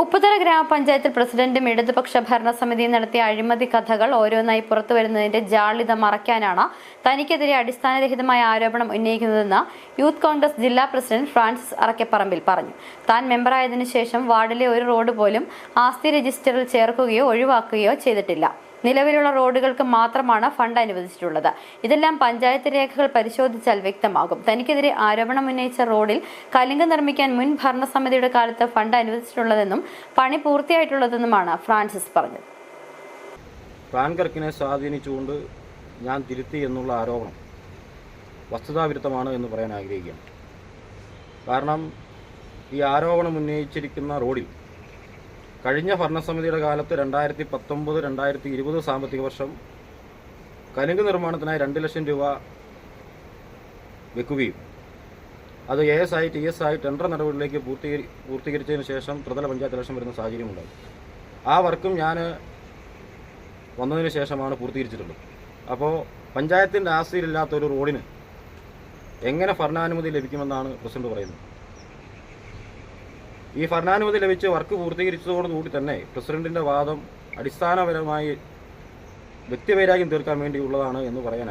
ഉപ്പുതല ഗ്രാമപഞ്ചായത്തിൽ പ്രസിഡന്റും ഇടതുപക്ഷ ഭരണസമിതിയും നടത്തിയ അഴിമതി കഥകൾ ഓരോന്നായി പുറത്തു വരുന്നതിന്റെ ജാള്യത മറയ്ക്കാനാണ് തനിക്കെതിരെ അടിസ്ഥാനരഹിതമായ ആരോപണം ഉന്നയിക്കുന്നതെന്ന് യൂത്ത് കോൺഗ്രസ് ജില്ലാ പ്രസിഡന്റ് ഫ്രാൻസിസ് അറക്കപ്പറമ്പിൽ പറഞ്ഞു. താൻ മെമ്പറായതിനു ശേഷം വാർഡിലെ ഒരു റോഡ് പോലും ആസ്തി രജിസ്റ്ററിൽ ചേർക്കുകയോ ഒഴിവാക്കുകയോ ചെയ്തിട്ടില്ല. നിലവിലുള്ള റോഡുകൾക്ക് മാത്രമാണ് ഫണ്ട് അനുവദിച്ചിട്ടുള്ളത്. ഇതെല്ലാം പഞ്ചായത്ത് രേഖകൾ പരിശോധിച്ചാൽ വ്യക്തമാകും. തനിക്കെതിരെ ആരോപണം ഉന്നയിച്ച റോഡിൽ കലിങ്ക് നിർമ്മിക്കാൻ മുൻ ഭരണസമിതിയുടെ കാലത്ത് ഫണ്ട് അനുവദിച്ചിട്ടുള്ളതെന്നും പണി പൂർത്തിയായിട്ടുള്ളതെന്നുമാണ് ഫ്രാൻസിസ് പറഞ്ഞത്. ഫ്രാങ്കർക്കിനെ സ്വാധീനിച്ചുകൊണ്ട് ഞാൻ തിരുത്തി എന്നുള്ള ആരോപണം വസ്തുതാവിരുദ്ധമാണ് എന്ന് പറയാൻ ആഗ്രഹിക്കുകയാണ്. കാരണം ഈ ആരോപണം ഉന്നയിച്ചിരിക്കുന്ന റോഡിൽ കഴിഞ്ഞ ഭരണസമിതിയുടെ കാലത്ത് രണ്ടായിരത്തി പത്തൊമ്പത് രണ്ടായിരത്തി ഇരുപത് സാമ്പത്തിക വർഷം കലുങ്ക് നിർമ്മാണത്തിനായി രണ്ട് ലക്ഷം രൂപ വെക്കുകയും അത് എ എസ് ആയി ടി എസ് ആയി ടെൻഡർ നടപടികളിലേക്ക് പൂർത്തീകരി പൂർത്തീകരിച്ചതിന് ശേഷം ത്രിതല പഞ്ചായത്ത് ഇലക്ഷൻ വരുന്ന സാഹചര്യമുണ്ടായി ആ വർക്കും ഞാൻ വന്നതിന് ശേഷമാണ് പൂർത്തീകരിച്ചിട്ടുള്ളത്. അപ്പോൾ പഞ്ചായത്തിന്റെ ആസ്തിയിലില്ലാത്ത ഒരു റോഡിന് എങ്ങനെ ഭരണാനുമതി ലഭിക്കുമെന്നാണ് പ്രസിഡന്റ് പറയുന്നത്. ഈ ഭരണാനുമതി ലഭിച്ച് വർക്ക് പൂർത്തീകരിച്ചതോടുകൂടി തന്നെ പ്രസിഡന്റിന്റെ വാദം അടിസ്ഥാനപരമായി വ്യക്തിവൈരാഗ്യം തീർക്കാൻ വേണ്ടിയുള്ളതാണ് എന്ന് പറയാൻ